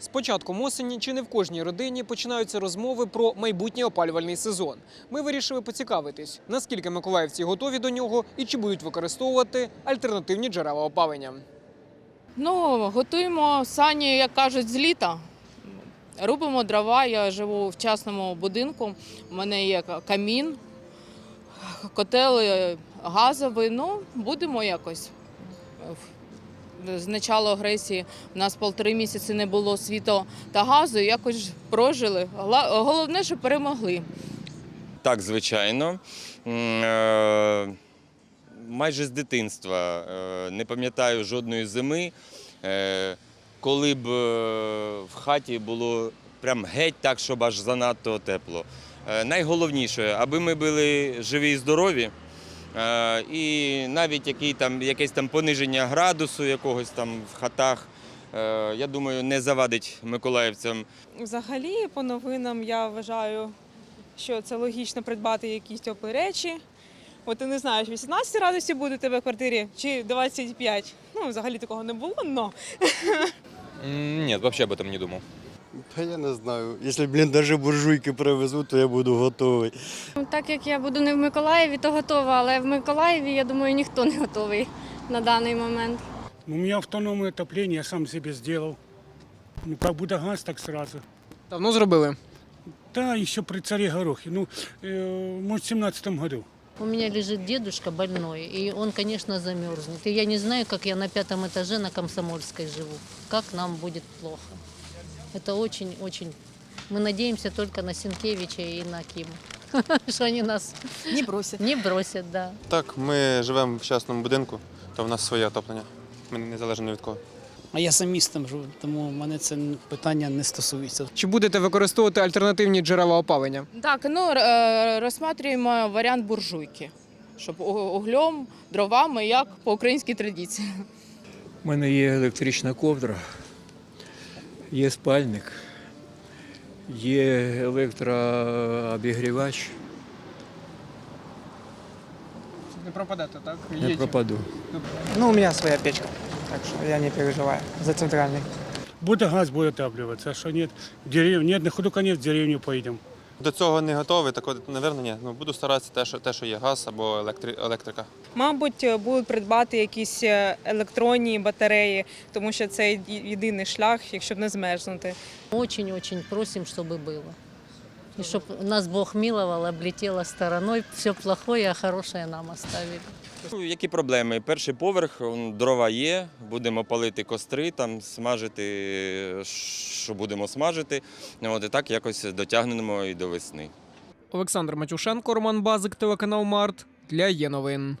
З початком осені чи не в кожній родині починаються розмови про майбутній опалювальний сезон. Ми вирішили поцікавитись, наскільки миколаївці готові до нього і чи будуть використовувати альтернативні джерела опалення. Ну, готуємо сані, як кажуть, з літа. Рубимо дрова. Я живу в частному будинку. У мене є камін, котел е, газовий. Ну, будемо якось. З початку агресії у нас полтори місяці не було світу та газу, якось прожили. Головне, що перемогли. Так, звичайно. Е, Майже з дитинства е, не пам'ятаю жодної зими, е, коли б в хаті було прям геть так, щоб аж занадто тепло. Найголовніше, аби ми були живі і здорові, і навіть який там, якесь там пониження градусу якогось там в хатах, е, я думаю, не завадить миколаївцям Взагалі, по новинам я вважаю, що це логічно придбати якісь теплі речі. От ти не знаєш, 18 градусів буде у тебе в квартирі чи 25. Ну, взагалі такого не було, но М, Нет, вообще об этом не думал. Та я не знаю. Якщо, блін, навіть буржуйки привезуть, то я буду готовий. Ну, Так як я буду не в Миколаєві, то готова, але в Миколаєві, я думаю, ніхто не готовий на даний момент. У меня автономное отопление, я сам себе сделал. Ну, как будет газ, так сразу. Давно зробили. Да, еще при царе Горохе. Ну, э, может, в семнадцатом году. У меня лежит дедушка больной, и он, конечно, замерзнет. И я не знаю, как я на пятом этаже на Комсомольской живу. Как нам будет плохо. Это очень-очень... Мы надеемся только на Сенкевича и на Ким. Что они нас не бросять. не бросят, да. Так, ми живемо в частному будинку, то в нас своє отоплення. Ми не залежимо від кого. А я сам містом живу, тому мене це питання не стосується. Чи будете використовувати альтернативні джерела опалення? Так, ну е, варіант буржуйки, щоб углем, дровами, як по українській традиції. У мене є електрична ковдра, є спальник, є електрообігрівач. Не пропадете, так? Не пропаду. Ну, у меня своя печка, так что я не переживаю за центральный. Будет газ, будет отапливаться. А что нет? В деревню, нет, на ходу конец в деревню поедем. До цього не готовий, так от, напевно, ні. Ну, буду старатися те, що, те, що є газ або електри... електрика. Мабуть, будуть придбати якісь е, електронні батареї, тому що це є- єдиний шлях, якщо не змерзнути. Очень-очень просим, чтобы было. И чтобы нас Бог миловал, облетело стороной, все плохое, а хорошее нам оставили. Ну, Які проблеми? Перший поверх, дрова є, будемо палити костри, там смажити, що будемо смажити. От, і так якось дотягнемо і до весни. Олександр Матюшенко, Роман Базик, телеканал Март для є новин.